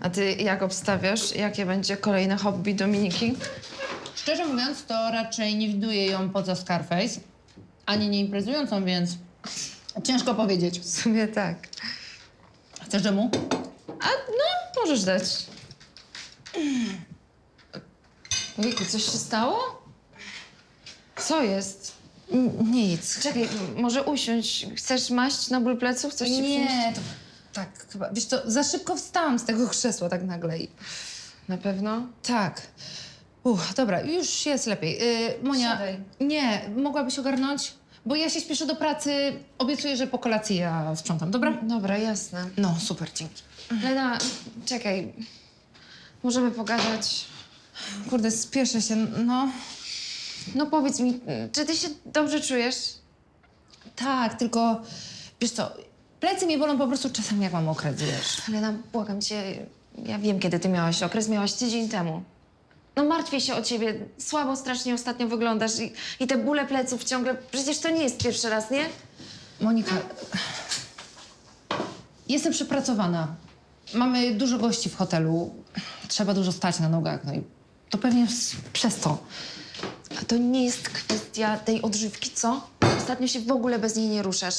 A ty jak obstawiasz, jakie będzie kolejne hobby Dominiki? Szczerze mówiąc, to raczej nie widuję ją poza Scarface, ani nie imprezującą, więc ciężko powiedzieć. W sumie tak. Chcesz dżemu? A no, możesz dać. Ojejku, coś się stało? Co jest? N- Nic. Czekaj, może usiąść. Chcesz maść na ból pleców? Coś ci przynieść? Nie, to tak chyba. Wiesz co, za szybko wstałam z tego krzesła tak nagle i... Na pewno? Tak. Uff, dobra, już jest lepiej. Yy, Monia, Siadaj. nie, mogłabyś ogarnąć? Bo ja się śpieszę do pracy. Obiecuję, że po kolacji ja sprzątam, dobra? Dobra, jasne. No, super, dzięki. Lena, czekaj. Możemy pogadać. Kurde, spieszę się, no. No powiedz mi, czy ty się dobrze czujesz? Tak, tylko wiesz co, plecy mnie bolą po prostu czasami jak mam okres, wiesz. Lena, błagam cię, ja wiem, kiedy ty miałaś okres. Miałaś tydzień temu. No martwię się o ciebie. Słabo strasznie ostatnio wyglądasz i, i te bóle pleców ciągle. Przecież to nie jest pierwszy raz, nie? Monika, jestem przepracowana. Mamy dużo gości w hotelu. Trzeba dużo stać na nogach, no i to pewnie s- przez to. A to nie jest kwestia tej odżywki, co? Ostatnio się w ogóle bez niej nie ruszasz.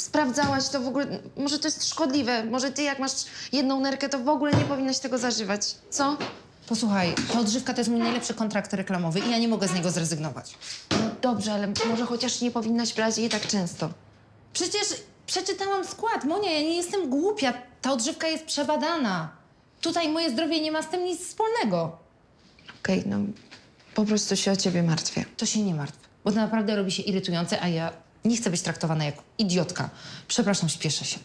Sprawdzałaś to w ogóle. Może to jest szkodliwe. Może ty, jak masz jedną nerkę, to w ogóle nie powinnaś tego zażywać. Co? Posłuchaj, ta odżywka to jest mój najlepszy kontrakt reklamowy i ja nie mogę z niego zrezygnować. No dobrze, ale może chociaż nie powinnaś brać jej tak często. Przecież przeczytałam skład. Monia, ja nie jestem głupia. Ta odżywka jest przebadana. Tutaj moje zdrowie nie ma z tym nic wspólnego. Okej, no po prostu się o ciebie martwię. To się nie martw, bo to naprawdę robi się irytujące, a ja nie chcę być traktowana jak idiotka. Przepraszam, śpieszę się.